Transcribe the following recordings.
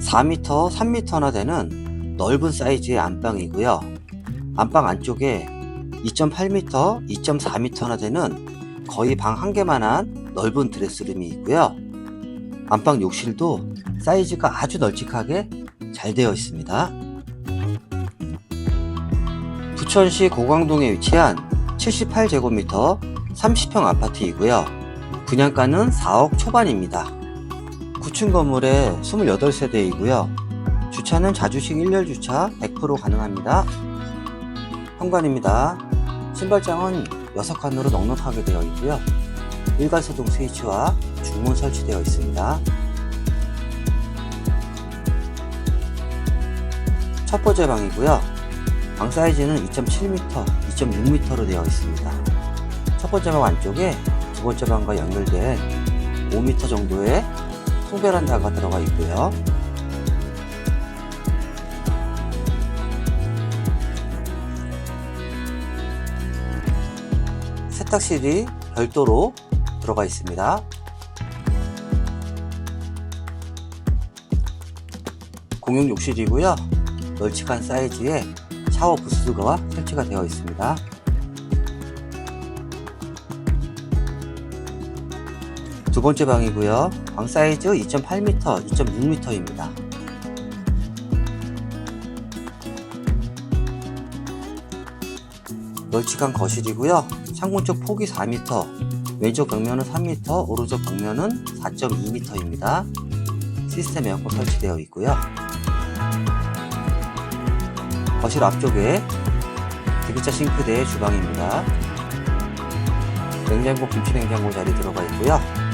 4m, 3m나 되는 넓은 사이즈의 안방이고요. 안방 안쪽에 2.8m, 2.4m나 되는 거의 방 한 개만한 넓은 드레스룸이 있고요. 안방 욕실도 사이즈가 아주 널찍하게 잘 되어 있습니다. 부천시 고강동에 위치한 78제곱미터 30평 아파트이고요. 분양가는 4억 초반입니다. 9층 건물에 28세대이고요. 주차는 자주식 1열 주차 100% 가능합니다. 현관입니다. 신발장은 6칸으로 넉넉하게 되어 있고요. 일괄소동 스위치와 중문 설치되어 있습니다. 첫 번째 방이고요. 방 사이즈는 2.7m, 2.6m로 되어 있습니다. 첫 번째 방 안쪽에 두 번째 방과 연결된 5m 정도의 통베란다가 들어가 있고요. 세탁실이 별도로 들어가 있습니다. 공용 욕실이고요. 널찍한 사이즈의 샤워 부스가 설치가 되어 있습니다. 두 번째 방이고요. 방 사이즈 2.8m, 2.6m입니다. 널찍한 거실이고요. 창문 쪽 폭이 4m, 왼쪽 벽면은 3m, 오른쪽 벽면은 4.2m입니다. 시스템 에어컨 설치되어 있고요. 거실 앞쪽에 디귿자 싱크대의 주방입니다. 냉장고, 김치냉장고 자리 들어가 있고요.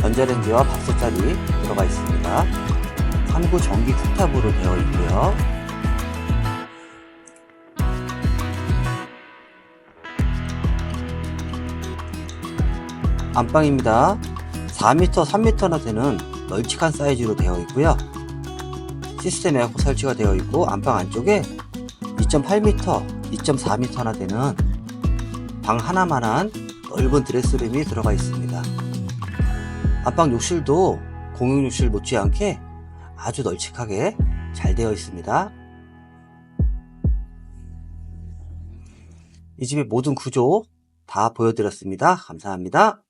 전자레인지와 밥솥 자리 들어가 있습니다. 3구 전기 쿡탑으로 되어 있고요. 안방입니다. 4m, 3m나 되는 널찍한 사이즈로 되어 있고요. 시스템 에어컨 설치가 되어 있고 안방 안쪽에 2.8m, 2.4m나 되는 방 하나만한 넓은 드레스룸이 들어가 있습니다. 안방 욕실도 공용 욕실 못지않게 아주 널찍하게 잘 되어 있습니다. 이 집의 모든 구조 다 보여드렸습니다. 감사합니다.